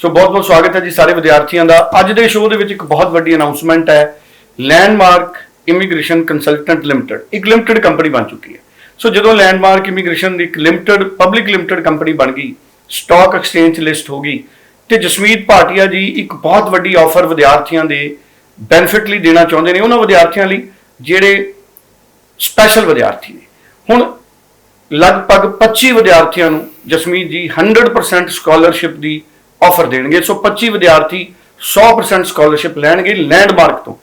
ਸੋ ਬਹੁਤ ਬਹੁਤ ਸਵਾਗਤ ਹੈ ਜੀ ਸਾਰੇ ਵਿਦਿਆਰਥੀਆਂ ਦਾ। ਅੱਜ ਦੇ ਸ਼ੋਅ ਦੇ ਵਿੱਚ ਇੱਕ ਬਹੁਤ ਵੱਡੀ ਅਨਾਉਂਸਮੈਂਟ ਹੈ। ਲੈਂਡਮਾਰਕ ਇਮੀਗ੍ਰੇਸ਼ਨ ਕੰਸਲਟੈਂਟ ਲਿਮਟਿਡ ਇੱਕ ਲਿਮਟਿਡ ਕੰਪਨੀ ਬਣ ਚੁੱਕੀ ਹੈ। ਸੋ ਜਦੋਂ ਲੈਂਡਮਾਰਕ ਇਮੀਗ੍ਰੇਸ਼ਨ ਦੀ ਇੱਕ ਲਿਮਟਿਡ ਪਬਲਿਕ ਲਿਮਟਿਡ ਕੰਪਨੀ ਬਣ ਗਈ ਸਟਾਕ ਐਕਸਚੇਂਜ ਲਿਸਟ ਹੋ ਗਈ, ਤੇ ਜਸਮੀਤ ਭਾਟੀਆ ਜੀ ਇੱਕ ਬਹੁਤ ਵੱਡੀ ਆਫਰ ਵਿਦਿਆਰਥੀਆਂ ਦੇ ਬੈਨੀਫਿਟ ਲਈ ਦੇਣਾ ਚਾਹੁੰਦੇ ਨੇ। ਉਹਨਾਂ ਵਿਦਿਆਰਥੀਆਂ ਲਈ ਜਿਹੜੇ ਸਪੈਸ਼ਲ ਵਿਦਿਆਰਥੀ ਨੇ। ਹੁਣ ਲਗਭਗ 25 ਵਿਦਿਆਰਥੀਆਂ ਨੂੰ ਜਸਮੀਤ ਜੀ 100% ਸਕਾਲਰਸ਼ਿਪ ਦੀ ਆਫਰ ਦੇਣਗੇ। ਸੋ 25 ਵਿਦਿਆਰਥੀ 100% ਸਕਾਲਰਸ਼ਿਪ ਲੈਣਗੇ ਲੈਂਡਮਾਰਕ ਤੋਂ।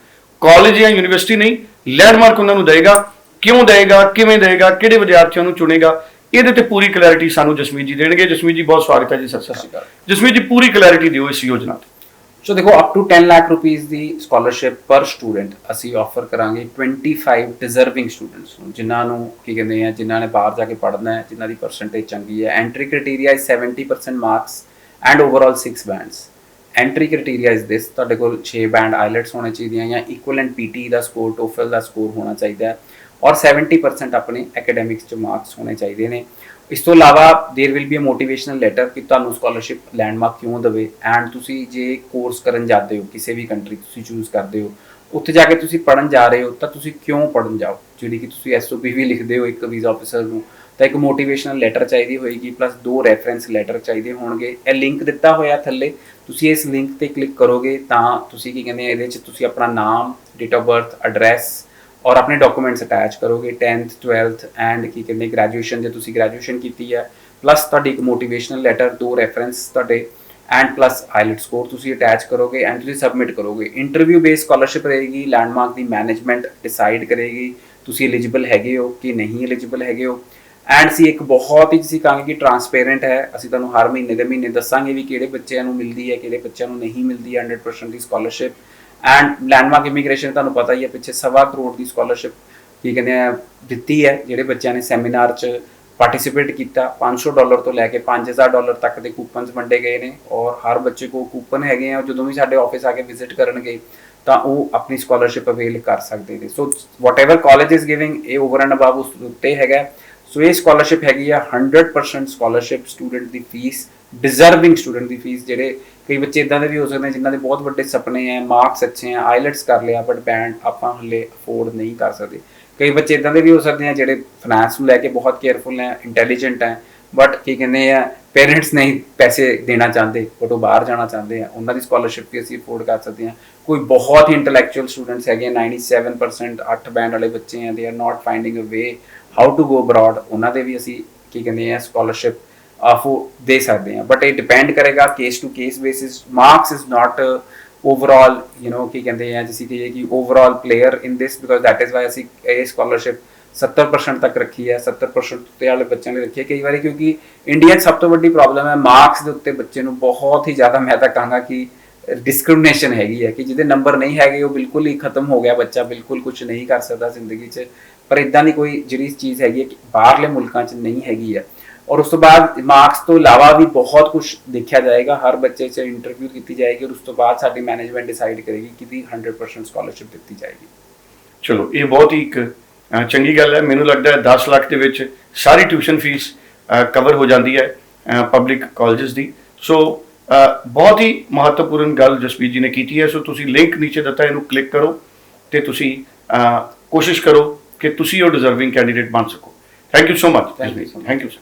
ਕਾਲਜ ਜਾਂ ਯੂਨੀਵਰਸਿਟੀ ਨਹੀਂ ਲੈਂਡਮਾਰਕ ਉਹਨਾਂ ਨੂੰ ਦੇਗਾ ਕਿਉਂ ਦੇਗਾ ਕਿਵੇਂ ਦੇਗਾ ਕਿਹੜੇ ਵਿਦਿਆਰਥੀਆਂ ਨੂੰ ਚੁਣੇਗਾ ਇਹਦੇ ਤੇ ਪੂਰੀ ਕਲੈਰਿਟੀ ਸਾਨੂੰ ਜਸਮੀਤ ਜੀ ਦੇਣਗੇ। ਜਸਮੀਤ ਜੀ ਬਹੁਤ ਸਵਾਗਤ ਹੈ ਜੀ ਸਤਿ ਸ਼੍ਰੀ ਅਕਾਲ। ਜਸਮੀਤ ਜੀ ਪੂਰੀ ਕਲੈਰਿਟੀ ਦਿਓ ਇਸ ਯੋਜਨਾ ਤੇ। ਸੋ ਦੇਖੋ ਅਪ ਟੂ 10 ਲੱਖ ਰੁਪੀਸ ਦੀ ਸਕਾਲਰਸ਼ਿਪ ਪਰ ਸਟੂਡੈਂਟ ਅਸੀਂ ਆਫਰ ਕਰਾਂਗੇ 25 ਡਿਜ਼ਰਵਿੰਗ ਸਟੂਡੈਂਟਸ ਨੂੰ ਜਿਨ੍ਹਾਂ ਨੂੰ ਕੀ ਕਹਿੰਦੇ ਆ ਜਿਨ੍ਹਾਂ ਨੇ ਬਾਹਰ ਜਾ ਕੇ ਪੜ੍ਹਨਾ ਹੈ ਜਿਨ੍ਹਾਂ ਦੀ ਪਰਸੈਂਟੇਜ ਚੰਗੀ ਹੈ। Entry criteria is 70% marks and overall 6 bands entry criteria is this ਤੁਹਾਡੇ ਕੋਲ 6 ਬੈਂਡ ਆਈਲੈਟਸ ਹੋਣੇ ਚਾਹੀਦੀਆਂ ਜਾਂ ਇਕੁਇਵਲੈਂਟ ਪੀਟੀ ਦਾ ਸਕੋਰ ਟੋਫਲ ਦਾ ਸਕੋਰ ਹੋਣਾ ਚਾਹੀਦਾ ਹੈ ਔਰ 70% ਆਪਣੇ ਐਕੈਡੈਮਿਕਸ ਚ ਮਾਰਕਸ ਹੋਣੇ ਚਾਹੀਦੇ ਨੇ ਇਸ ਤੋਂ ਇਲਾਵਾ there will be a motivational letter ਕਿ ਤੁਹਾਨੂੰ ਸਕਾਲਰਸ਼ਿਪ ਲੈਂਡਮਾਰਕ ਕਿਉਂ ਦੇਵੇ ਐਂਡ ਤੁਸੀਂ ਜੇ ਕੋਰਸ ਕਰਨ ਜਾਂਦੇ ਹੋ ਕਿਸੇ ਵੀ ਕੰਟਰੀ ਤੁਸੀਂ ਚੂਜ਼ ਕਰਦੇ ਹੋ ਉੱਥੇ ਜਾ ਕੇ ਤੁਸੀਂ ਪੜਨ ਜਾ ਰਹੇ ਹੋ ਤਾਂ ਤੁਸੀਂ ਕਿਉਂ ਪੜਨ ਜਾਓ ਜਿਹੜੀ ਕਿ ਤੁਸੀਂ ਐਸਓਪੀ ਵੀ ਲਿਖਦੇ ਹੋ ਇੱਕ ਵੀਜ਼ਾ ਆਫੀਸਰ ਨੂੰ ਤਾਂ ਇੱਕ ਮੋਟੀਵੇਸ਼ਨਲ ਲੈਟਰ ਚਾਹੀਦੀ ਹੋਏਗੀ ਪਲੱਸ ਦੋ ਰੈਫਰੈਂਸ ਲੈਟਰ ਚਾਹੀਦੇ ਹੋਣਗੇ। ਇਹ ਲਿੰਕ ਦਿੱਤਾ ਹੋਇਆ ਥੱਲੇ। ਤੁਸੀਂ ਇਸ ਲਿੰਕ ਤੇ ਕਲਿੱਕ ਕਰੋਗੇ ਤਾਂ ਤੁਸੀਂ ਕੀ ਕਹਿੰਦੇ ਆ, ਇਹਦੇ 'ਚ ਤੁਸੀਂ ਆਪਣਾ ਨਾਮ ਡੇਟ ਆਫ ਬਰਥ ਐਡਰੈਸ ਔਰ ਆਪਣੇ ਡਾਕੂਮੈਂਟਸ ਅਟੈਚ ਕਰੋਗੇ। 10th 12th ਐਂਡ ਕੀ ਕਹਿੰਦੇ ਗ੍ਰੈਜੂਏਸ਼ਨ ਜੇ ਤੁਸੀਂ ਗ੍ਰੈਜੂਏਸ਼ਨ ਕੀਤੀ ਹੈ ਪਲੱਸ ਤੁਹਾਡੀ ਇੱਕ ਮੋਟੀਵੇਸ਼ਨਲ ਲੈਟਰ ਦੋ ਰੈਫਰੈਂਸ ਤੁਹਾਡੇ ਐਂਡ ਪਲੱਸ ਆਈਲਟ ਸਕੋਰ ਤੁਸੀਂ ਅਟੈਚ ਕਰੋਗੇ ਐਂਡ ਤੁਸੀਂ ਸਬਮਿਟ ਕਰੋਗੇ। ਇੰਟਰਵਿਊ ਬੇਸ ਸਕਾਲਰਸ਼ਿਪ ਰਹੇਗੀ ਲੈਂਡਮਾਰਕ ਦੀ ਮੈਨੇਜਮੈਂਟ ਡਿਸਾਈਡ ਕਰੇਗੀ, ਤੁਸੀਂ ਐਲੀਜੀਬਲ ਹੈਗੇ ਹੋ ਕਿ ਨਹੀਂ ਐਲੀਜੀਬਲ ਹੈਗੇ ਹੋ। ਐਂਡ ਸੀ ਇੱਕ ਬਹੁਤ ਹੀ ਤੁਸੀਂ ਕਹਾਂਗੇ ਕਿ ਟਰਾਂਸਪੇਰੈਂਟ ਹੈ ਅਸੀਂ ਤੁਹਾਨੂੰ ਹਰ ਮਹੀਨੇ ਦੇ ਮਹੀਨੇ ਦੱਸਾਂਗੇ ਵੀ ਕਿਹੜੇ ਬੱਚਿਆਂ ਨੂੰ ਮਿਲਦੀ ਹੈ, ਕਿਹੜੇ ਬੱਚਿਆਂ ਨੂੰ ਨਹੀਂ ਮਿਲਦੀ ਹੈ 100% ਦੀ ਸਕਾਲਰਸ਼ਿਪ ਐਂਡ ਲੈਂਡਮਾਰਕ ਇਮੀਗ੍ਰੇਸ਼ਨ ਤੁਹਾਨੂੰ ਪਤਾ ਹੀ ਹੈ, ਪਿੱਛੇ ਸਵਾ ਕਰੋੜ ਦੀ ਸਕਾਲਰਸ਼ਿਪ ਕੀ ਕਹਿੰਦੇ ਆ, ਦਿੱਤੀ ਹੈ, ਜਿਹੜੇ ਬੱਚਿਆਂ ਨੇ ਸੈਮੀਨਾਰ 'ਚ ਪਾਰਟਿਸਿਪੇਟ ਕੀਤਾ। 500 ਡਾਲਰ ਤੋਂ ਲੈ ਕੇ 5000 ਡਾਲਰ ਤੱਕ ਦੇ ਕੂਪਨਸ ਵੰਡੇ ਗਏ ਨੇ ਔਰ ਹਰ ਬੱਚੇ ਕੋਲ ਕੂਪਨ ਹੈਗੇ ਆ ਜਦੋਂ ਵੀ ਸਾਡੇ ਆਫਿਸ ਆ ਕੇ ਵਿਜ਼ਿਟ ਕਰਨਗੇ, ਤਾਂ ਉਹ ਆਪਣੀ ਸਕਾਲਰਸ਼ਿਪ ਅਵੇਲ ਕਰ ਸਕਦੇ ਨੇ। So whatever college is giving ਇਹ ਓਵਰ ਐਂਡ ਅਬਵ ਉਸ ਉੱਤੇ ਹੈਗਾ। ਸੋ ਇਹ ਸਕਾਲਰਸ਼ਿਪ ਹੈਗੀ ਆ 100% ਸਕਾਲਰਸ਼ਿਪ ਸਟੂਡੈਂਟ ਦੀ ਫੀਸ ਡਿਜ਼ਰਵਿੰਗ ਸਟੂਡੈਂਟ ਦੀ ਫੀਸ ਜਿਹੜੇ ਕਈ ਬੱਚੇ ਇਦਾਂ ਦੇ ਵੀ ਹੋ ਸਕਦੇ ਨੇ ਜਿਨ੍ਹਾਂ ਦੇ ਬਹੁਤ ਵੱਡੇ ਸੁਪਨੇ ਆ ਮਾਰਕਸ ਅੱਛੇ ਆ ਆਈਲੈਟਸ ਕਰ ਲਿਆ ਬਟ ਬੈਂਡ ਆਪਾਂ ਹਲੇ ਅਫੋਰਡ ਨਹੀਂ ਕਰ ਸਕਦੇ। ਕਈ ਬੱਚੇ ਇਦਾਂ ਦੇ ਵੀ ਹੋ ਸਕਦੇ ਆ ਜਿਹੜੇ ਫਾਈਨੈਂਸ ਨੂੰ ਲੈ ਕੇ ਬਹੁਤ ਕੇਅਰਫੁਲ ਹੈ ਇੰਟੈਲੀਜੈਂਟ ਹੈ ਬਟ ਕੀ ਕਹਿੰਦੇ ਆ ਪੇਰੈਂਟਸ ਨਹੀਂ ਪੈਸੇ ਦੇਣਾ ਚਾਹੁੰਦੇ ਬਟ ਉਹ ਬਾਹਰ ਜਾਣਾ ਚਾਹੁੰਦੇ ਆ ਉਹਨਾਂ ਦੀ ਸਕਾਲਰਸ਼ਿਪ ਵੀ ਅਸੀਂ ਅਫੋਰਡ ਕਰ ਸਕਦੇ ਹਾਂ। ਕੋਈ ਬਹੁਤ ਹੀ ਇੰਟੈਲੈਕਚੁਅਲ ਸਟੂਡੈਂਟਸ ਹੈਗੇ ਆ, 97% 8 ਬੈਂਡ ਵਾਲੇ ਬੱਚੇ ਆ they are not finding a way how to go abroad ਉਹਨਾਂ ਦੇ ਵੀ ਅਸੀਂ ਕੀ ਕਹਿੰਦੇ ਆ ਸਕਾਲਰਸ਼ਿਪ ਆਫੋ ਦੇ ਸਕਦੇ ਹਾਂ। ਬਟ ਇਹ ਡਿਪੈਂਡ ਕਰੇਗਾ case to case basis marks is not overall you know ਕੀ ਕਹਿੰਦੇ ਆ ਜਿਸੀ ਕਹੀਏ ਕਿ overall player in this because that is why ਅਸੀਂ ਇਹ ਸਕਾਲਰਸ਼ਿਪ 70% ਤੱਕ ਰੱਖੀ ਹੈ 70% ਉੱਤੇ ਵਾਲੇ ਬੱਚਿਆਂ ਲਈ ਰੱਖੀ ਹੈ ਕਈ ਵਾਰੀ ਕਿਉਂਕਿ ਇੰਡੀਆ 'ਚ ਸਭ ਤੋਂ ਵੱਡੀ ਪ੍ਰੋਬਲਮ ਹੈ ਮਾਰਕਸ ਦੇ ਉੱਤੇ ਬੱਚੇ ਨੂੰ ਬਹੁਤ ਹੀ ਜ਼ਿਆਦਾ ਮੈਂ ਤਾਂ ਕਹਾਂਗਾ ਕਿ ਡਿਸਕ੍ਰਿਮੀਨੇਸ਼ਨ ਹੈਗੀ ਹੈ ਕਿ ਜਿਹਦੇ ਨੰਬਰ ਨਹੀਂ ਹੈਗੇ ਉਹ ਬਿਲਕੁਲ ਹੀ ਖਤਮ ਹੋ ਗਿਆ ਬੱਚਾ, ਬਿਲਕੁਲ ਕੁਝ ਨਹੀਂ ਕਰ ਸਕਦਾ ਜ਼ਿੰਦਗੀ 'ਚ। ਪਰ ਇਦਾਂ ਦੀ ਕੋਈ ਜਿਹੜੀ ਚੀਜ਼ ਹੈਗੀ ਹੈ ਕਿ ਬਾਹਰਲੇ ਮੁਲਕਾਂ 'ਚ ਨਹੀਂ ਹੈਗੀ ਹੈ। ਔਰ ਉਸ ਤੋਂ ਬਾਅਦ ਮਾਰਕਸ ਤੋਂ ਇਲਾਵਾ ਵੀ ਬਹੁਤ ਕੁਝ ਦੇਖਿਆ ਜਾਏਗਾ, ਹਰ ਬੱਚੇ 'ਚ ਇੰਟਰਵਿਊ ਕੀਤੀ ਜਾਏਗੀ ਔਰ ਉਸ ਤੋਂ ਬਾਅਦ ਸਾਡੀ ਮੈਨੇਜਮੈਂਟ ਡਿਸਾਈਡ ਕਰੇਗੀ ਕਿ ਦੀ 100% ਸਕਾਲਰਸ਼ਿਪ ਦਿੱਤੀ ਜਾਏਗੀ। ਚਲੋ, ਇਹ ਬਹੁਤ ਹੀ ਇੱਕ ਚੰਗੀ ਗੱਲ ਹੈ ਮੈਨੂੰ ਲੱਗਦਾ ਹੈ 10 ਲੱਖ ਦੇ ਵਿੱਚ ਸਾਰੀ ਟਿਊਸ਼ਨ ਫੀਸ ਕਵਰ ਹੋ ਜਾਂਦੀ ਹੈ ਪਬਲਿਕ ਕਾਲਜਸ ਦੀ। ਸੋ ਬਹੁਤ ਹੀ ਮਹੱਤਵਪੂਰਨ ਗੱਲ ਜਸਪੀਤ ਜੀ ਨੇ ਕੀਤੀ ਹੈ। ਸੋ ਤੁਸੀਂ ਲਿੰਕ ਨੀਚੇ ਦਿੱਤਾ ਇਹਨੂੰ ਕਲਿੱਕ ਕਰੋ ਤੇ ਤੁਸੀਂ ਕੋਸ਼ਿਸ਼ ਕਰੋ ਕਿ ਤੁਸੀਂ ਉਹ ਡਿਜ਼ਰਵਿੰਗ ਕੈਂਡੀਡੇਟ ਬਣ ਸਕੋ। Thank you so much. Thank you sir